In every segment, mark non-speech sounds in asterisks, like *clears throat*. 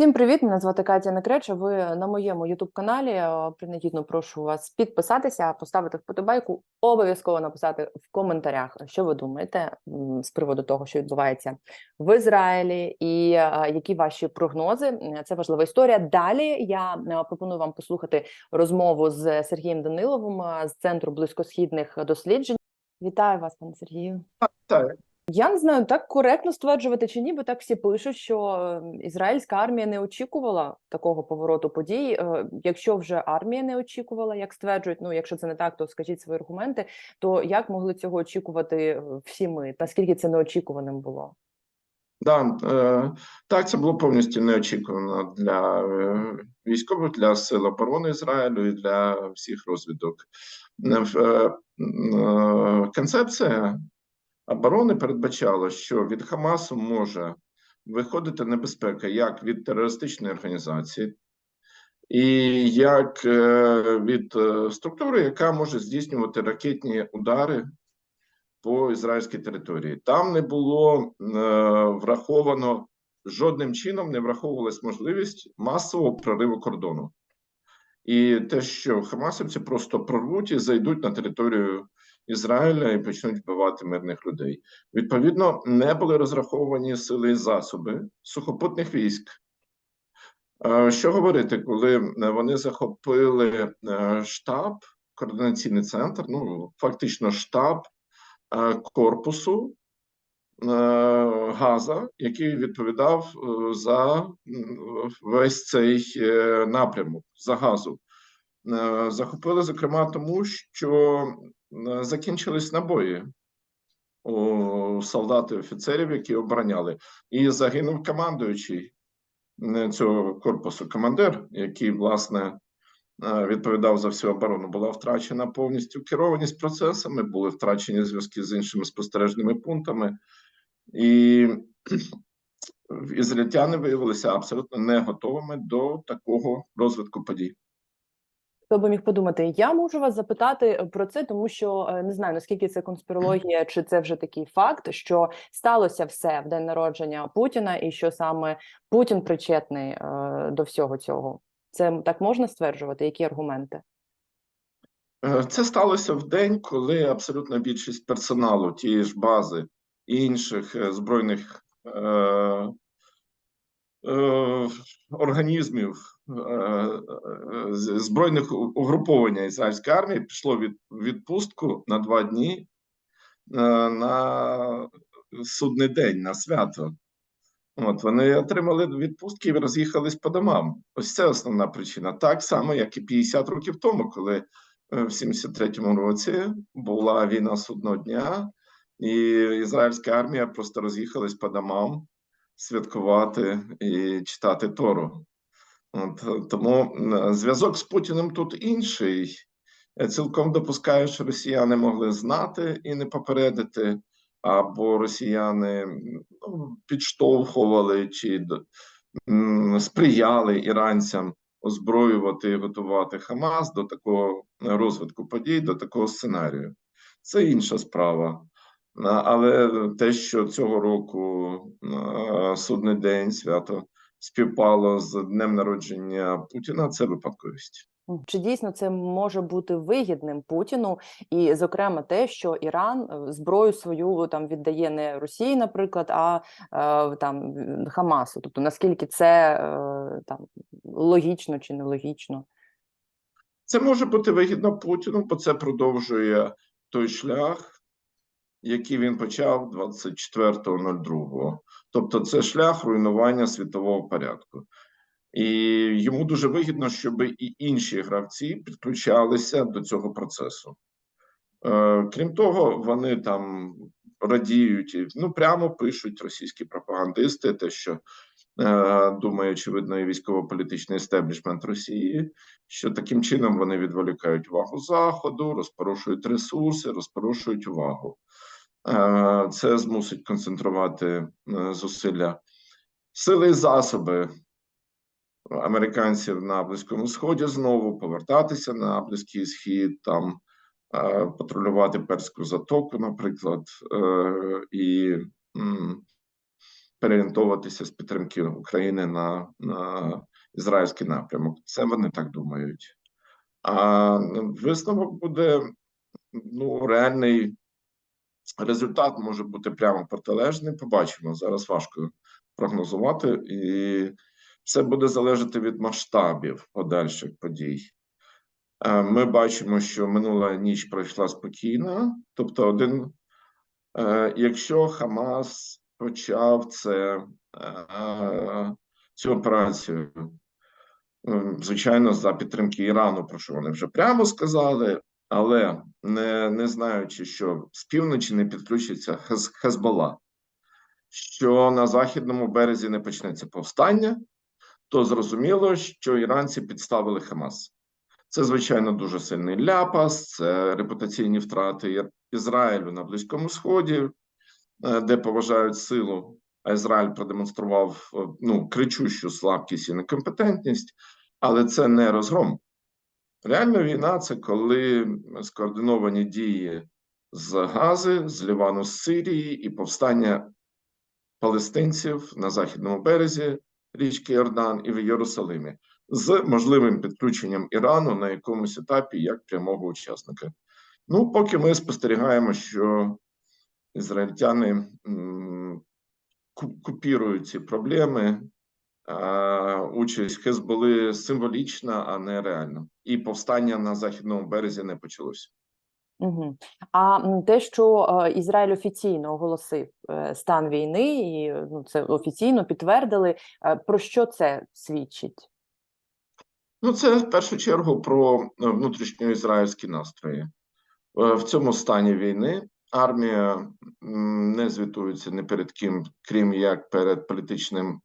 Всім привіт! Мене звати Катя Некреча. Ви на моєму youtube каналі. Принагідно прошу вас підписатися, поставити вподобайку, обов'язково написати в коментарях, що ви думаєте з приводу того, що відбувається в Ізраїлі, і е, які ваші прогнози. Е, Це важлива історія. Далі я е, пропоную вам послухати розмову з Сергієм Даниловим е, з центру близькосхідних досліджень. Вітаю вас, пане Сергію. Так, Я не знаю, так коректно стверджувати чи ні, бо так всі пишуть, що е, ізраїльська армія не очікувала такого повороту подій. Е, Якщо вже армія не очікувала, як стверджують, ну якщо це не так, то скажіть свої аргументи. То як могли цього очікувати е, всі ми? Наскільки це неочікуваним було? да, е, так, це було повністю неочікувано для е, військових, для сил оборони Ізраїлю і для всіх розвідок. Концепція оборони передбачала, що від Хамасу може виходити небезпека як від терористичної організації, і як е, від е, структури, яка може здійснювати ракетні удари по ізраїльській території. Там не було е, враховано жодним чином не враховувалась можливість масового прориву кордону. І те, що хамасівці просто прорвуть і зайдуть на територію Ізраїля і почнуть вбивати мирних людей. Відповідно, не були розраховані сили і засоби сухопутних військ. Е, Що говорити, коли вони захопили е, штаб, координаційний центр, ну фактично штаб е, корпусу Газа, який відповідав за весь цей напрямок за газу. Захопили, зокрема, тому що закінчились набої у солдат і офіцерів, які обороняли, і загинув командуючий е, цього корпусу, командир, який власне е, відповідав за всю оборону, була втрачена повністю. Керованість процесами, були втрачені зв'язки з іншими спостережними пунктами, і *clears throat* ізраїльтяни виявилися абсолютно не готовими до такого розвитку подій. Хто би міг подумати? Я можу вас запитати про це, тому що е, не знаю наскільки це конспірологія, чи це вже такий факт, що сталося все в день народження Путіна, і що саме Путін причетний е, до всього цього. Це так можна стверджувати? Які аргументи? Е, Це сталося в день, коли абсолютна більшість персоналу тієї ж бази і інших е, збройних е, е, організмів е, е, збройних угруповання ізраїльської армії пішло від відпустку на два дні е, на судний день, на свято. От вони отримали відпустки і роз'їхались по домам. Ось це основна причина. Так само, як і 50 років тому, коли е, в 73-му році була війна судного дня, і ізраїльська армія просто роз'їхалась по домам святкувати і читати Тору. От, е, тому зв'язок з Путіним тут інший. Я цілком допускаю, що росіяни могли знати і не попередити, або росіяни ну, підштовхували чи сприяли іранцям озброювати і готувати Хамас до такого розвитку подій, до такого сценарію. Це інша справа. Але те, що цього року судний день свято співпало з днем народження Путіна, це випадковість. Чи дійсно це може бути вигідним Путіну, і зокрема те, що Іран е, зброю свою там віддає не Росії, наприклад, а е, там Хамасу? Тобто наскільки це е, там логічно чи нелогічно? Це може бути вигідно Путіну, бо це продовжує той шлях, який він почав 24.02. Тобто, це шлях руйнування світового порядку. І йому дуже вигідно, щоб і інші гравці підключалися до цього процесу. Е, крім того, вони там радіють ну прямо пишуть російські пропагандисти, те, що е, думає, очевидно, і військово-політичний естеблішмент Росії, що таким чином вони відволікають увагу Заходу, розпорушують ресурси, розпорушують увагу. Е, Це змусить концентрувати е, зусилля сили і засоби американців на Близькому Сході знову повертатися на Близький Схід, там е, патрулювати Перську затоку, наприклад, і переорієнтовуватися з підтримки України на, на ізраїльський напрямок. Це вони так думають. А висновок буде ну, реальний результат може бути прямо протилежний. Побачимо зараз важко прогнозувати, і все буде залежати від масштабів подальших подій. Е, Ми бачимо, що минула ніч пройшла спокійно. Тобто, один, е, якщо Хамас почав це, е, цю операцію, звичайно, за підтримки Ірану, про що вони вже прямо сказали, але не, не знаючи, що з півночі не підключиться Хез, Хезбола, що на західному березі не почнеться повстання, то зрозуміло, що іранці підставили Хамас. Це, звичайно, дуже сильний ляпас, це репутаційні втрати Ізраїлю на Близькому Сході, е, де поважають силу, а Ізраїль продемонстрував е, ну, кричущу слабкість і некомпетентність, але це не розгром. Реальна війна це коли скоординовані дії з Гази, з Лівану, з Сирії і повстання палестинців на західному березі річки Йордан і в Єрусалимі з можливим підключенням Ірану на якомусь етапі як прямого учасника. Ну, поки ми спостерігаємо, що ізраїльтяни купірують ці проблеми, участь Хезболи символічна, а не реальна. І повстання на західному березі не почалося. Угу. А те, що е, Ізраїль офіційно оголосив е, стан війни, і ну, це офіційно підтвердили, е, про що це свідчить? Ну, це в першу чергу про внутрішньоізраїльські настрої. В цьому стані війни армія не звітується ні перед ким, крім як перед політичним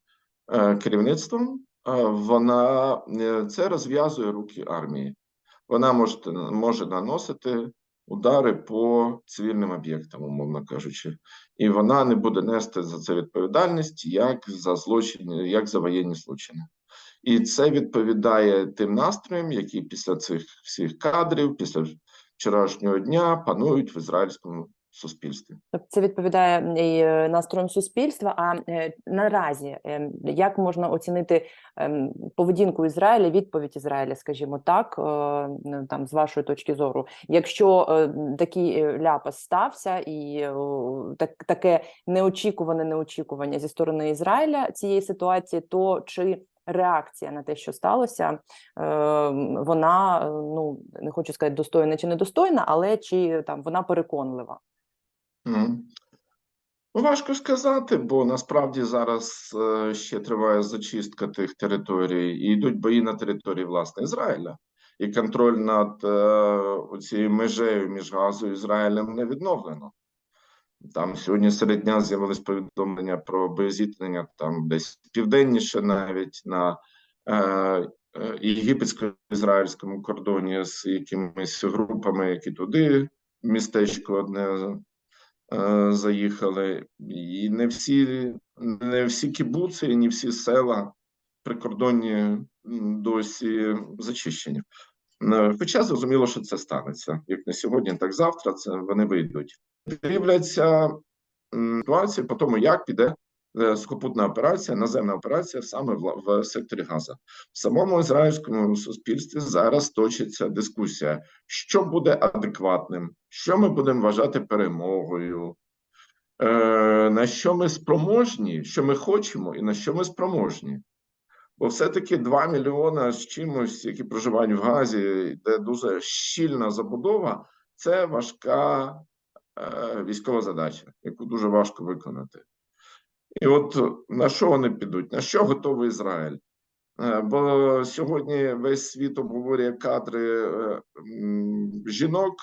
керівництвом. Е, Вона е, це розв'язує руки армії. Вона може, може наносити удари по цивільним об'єктам, умовно кажучи, і вона не буде нести за це відповідальність як за злочини, як за воєнні злочини. І це відповідає тим настроям, які після цих всіх кадрів, після вчорашнього дня панують в ізраїльському суспільстві. Тобто це відповідає і е, настроям суспільства. А е, наразі е, як можна оцінити ем, поведінку Ізраїля, відповідь Ізраїля, скажімо так, ну, там з вашої точки зору, якщо такий ляпас стався, і так, таке неочікуване неочікування зі сторони Ізраїля цієї ситуації, то чи реакція на те, що сталося, вона ну не хочу сказати достойна чи недостойна, але чи там вона переконлива? Ну, важко сказати, бо насправді зараз е, ще триває зачистка тих територій, і йдуть бої на території власне Ізраїля, і контроль над е, цією межею між Газою і Ізраїлем не відновлено. Там сьогодні серед дня з'явились повідомлення про боєзіткнення там десь південніше, навіть на е, е, єгипетсько-ізраїльському кордоні з якимись групами, які туди містечко одне заїхали. І не всі, не всі кібуці, не всі села прикордонні досі зачищені. Е, Хоча зрозуміло, що це станеться. Як не сьогодні, так завтра це вони вийдуть. Дивляться ситуацію по тому, як піде е, сухопутна операція, наземна операція саме в, секторі Газа. В самому ізраїльському суспільстві зараз точиться дискусія, що буде адекватним, що ми будемо вважати перемогою, е, на що ми спроможні, що ми хочемо, і на що ми спроможні. Бо все-таки 2 мільйона з чимось, які проживають в Газі, де дуже щільна забудова, це важка е, військова задача, яку дуже важко виконати. І от на що вони підуть? На що готовий Ізраїль? Е, Бо сьогодні весь світ обговорює кадри е, жінок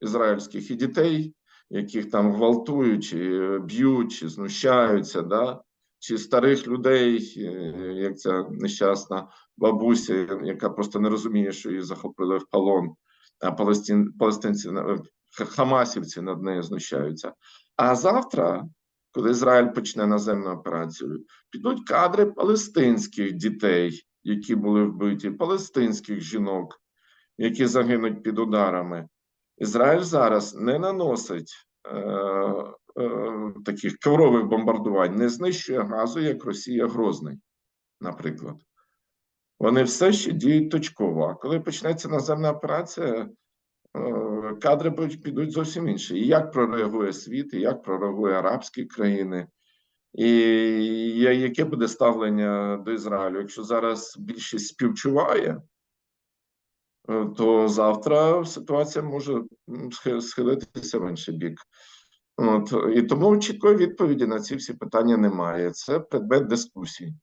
ізраїльських і дітей, яких там гвалтують, е, б'ють, знущаються, да? чи старих людей, е, як ця нещасна бабуся, яка просто не розуміє, що її захопили в полон, а палестин, палестинці е, хамасівці над нею знущаються. А завтра, коли Ізраїль почне наземну операцію, підуть кадри палестинських дітей, які були вбиті, палестинських жінок, які загинуть під ударами. Ізраїль зараз не наносить е, е, таких коврових бомбардувань не знищує газу, як Росія Грозний, наприклад. Вони все ще діють точково. А коли почнеться наземна операція, кадри підуть зовсім інші. І як прореагує світ, і як прореагує арабські країни, і яке буде ставлення до Ізраїлю? Якщо зараз більшість співчуває, е, то завтра ситуація може схилитися в інший бік. От і тому чіткої відповіді на ці всі питання немає. Це предмет дискусій.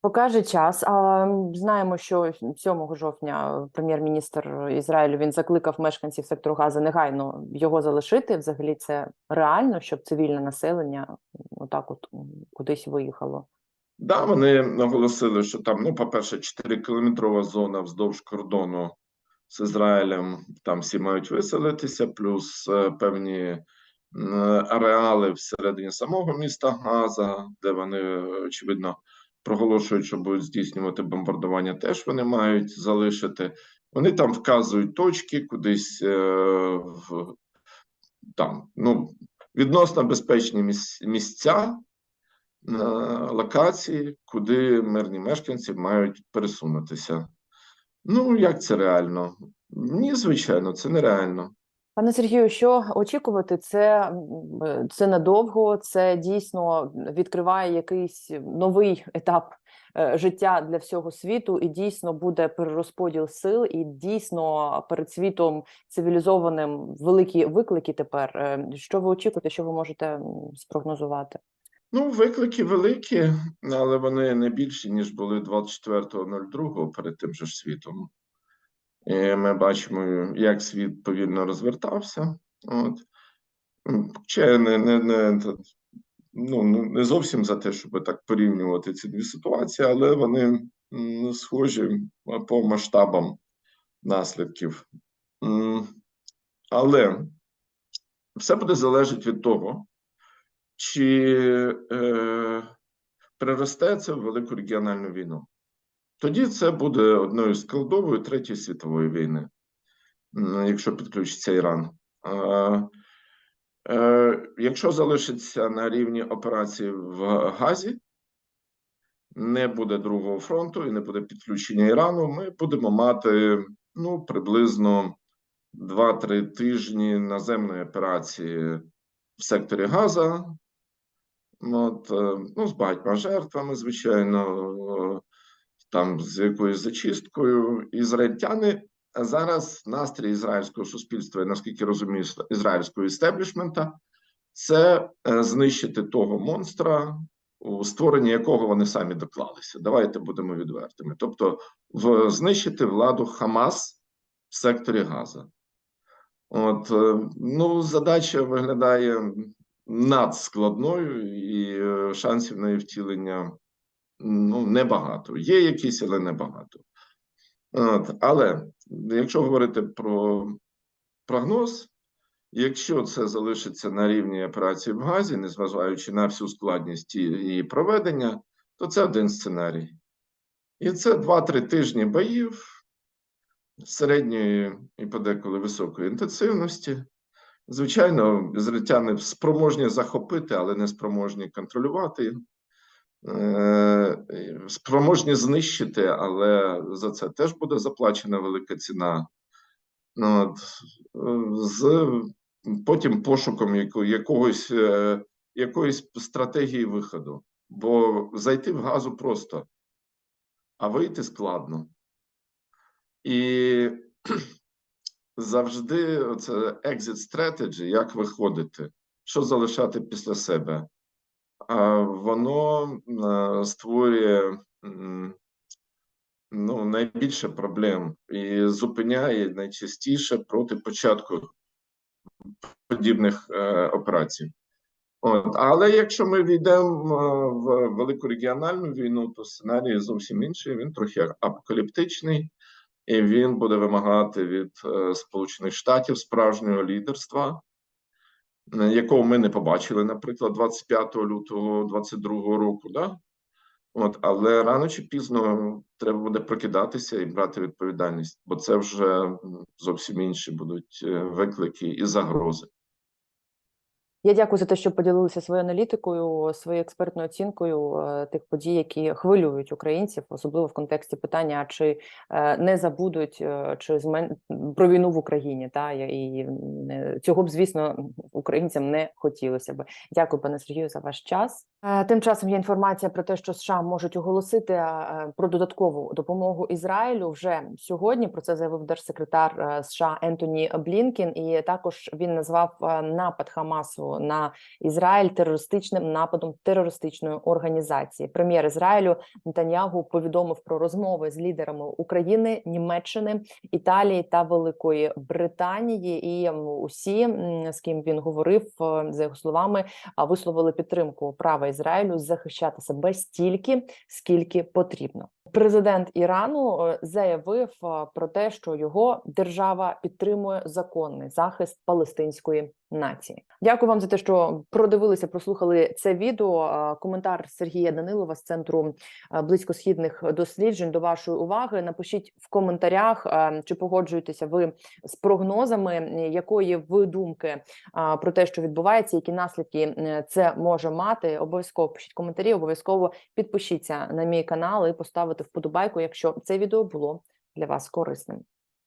Покаже час. А знаємо, що 7 жовтня прем'єр-міністр Ізраїлю він закликав мешканців сектору Газа негайно його залишити. Взагалі це реально, щоб цивільне населення отак, от кудись виїхало. Да, вони наголосили, що там, ну, по-перше, 4-кілометрова зона вздовж кордону з Ізраїлем, там всі мають виселитися, плюс е, певні е, ареали всередині самого міста Газа, де вони, е, очевидно, проголошують, що будуть здійснювати бомбардування, теж вони мають залишити. Вони там вказують точки кудись е, в там, ну, відносно безпечні місця е, локації, куди мирні мешканці мають пересунутися. Ну, як це реально? Ні, звичайно, це нереально. Пане Сергію, що очікувати? Це, е, це надовго, це дійсно відкриває якийсь новий етап е, життя для всього світу, і дійсно буде перерозподіл сил, і дійсно перед світом цивілізованим великі виклики тепер. Е, Що ви очікуєте, що ви можете спрогнозувати? Ну, виклики великі, але вони не більші, ніж були 24.02 перед тим же світом. Ми бачимо, як світ повільно розвертався. От. Я не, не, не, ну, не не зовсім за те, щоб так порівнювати ці дві ситуації, але вони схожі по масштабам наслідків. Але все буде залежати від того, чи е, переросте це в велику регіональну війну. Тоді це буде одною з складовою Третьої світової війни, якщо підключиться Іран. Е, якщо залишиться на рівні операції в Газі, не буде другого фронту і не буде підключення Ірану, ми будемо мати ну, приблизно 2-3 тижні наземної операції в секторі Газа. От, е, ну, з багатьма жертвами, звичайно, там з якоюсь зачисткою. Ізраїльтяни зараз настрій ізраїльського суспільства, і, наскільки розумію, ізраїльського істеблішмента, це е, знищити того монстра, у створенні якого вони самі доклалися. Давайте будемо відвертими. Тобто, в знищити владу Хамас в секторі Газа. От е, ну, задача виглядає надскладною, і е, шансів на її втілення ну, небагато. Є якісь, але небагато. От, але якщо говорити про прогноз, якщо це залишиться на рівні операції в Газі, незважаючи на всю складність її проведення, то це один сценарій. І це 2-3 тижні боїв середньої і подеколи високої інтенсивності. Звичайно, ізраїльтяни спроможні захопити, але не спроможні контролювати. Е, Спроможні знищити, але за це теж буде заплачена велика ціна. Ну, От, з потім пошуком якогось, е, якоїсь стратегії виходу. Бо зайти в газу просто, а вийти складно. І *clears throat* завжди це exit strategy, як виходити, що залишати після себе. Воно створює ну, найбільше проблем і зупиняє найчастіше проти початку подібних е, операцій. От. Але якщо ми війдемо в велику регіональну війну, то сценарій зовсім інший. Він трохи апокаліптичний, і він буде вимагати від е, Сполучених Штатів справжнього лідерства, якого ми не побачили, наприклад, 25 лютого 22 року. Да? От, але рано чи пізно треба буде прокидатися і брати відповідальність, бо це вже зовсім інші будуть е, виклики і загрози. Я дякую за те, що поділилися своєю аналітикою, своєю експертною оцінкою е, тих подій, які хвилюють українців, особливо в контексті питання, чи е, не забудуть е, чи змен... про війну в Україні. Та і цього б, звісно, українцям не хотілося би. Дякую, пане Сергію, за ваш час. Е, Тим часом є інформація про те, що США можуть оголосити е, про додаткову допомогу Ізраїлю вже сьогодні. Про це заявив держсекретар е, США Ентоні Блінкін, і також він назвав е, напад Хамасу на Ізраїль терористичним нападом терористичної організації. Прем'єр Ізраїлю Нетаньягу повідомив про розмови з лідерами України, Німеччини, Італії та Великої Британії. І усі, з ким він говорив, е, за його словами, висловили підтримку права Ізраїлю захищати себе стільки, скільки потрібно. Президент Ірану е, заявив е, про те, що його держава підтримує законний захист палестинської нації. Дякую вам за те, що продивилися, прослухали це відео. Коментар Сергія Данилова з центру близькосхідних досліджень до вашої уваги. Напишіть в коментарях, чи погоджуєтеся ви з прогнозами, якої ви думки про те, що відбувається, які наслідки це може мати. Обов'язково пишіть коментарі, обов'язково підпишіться на мій канал і поставити вподобайку, якщо це відео було для вас корисним.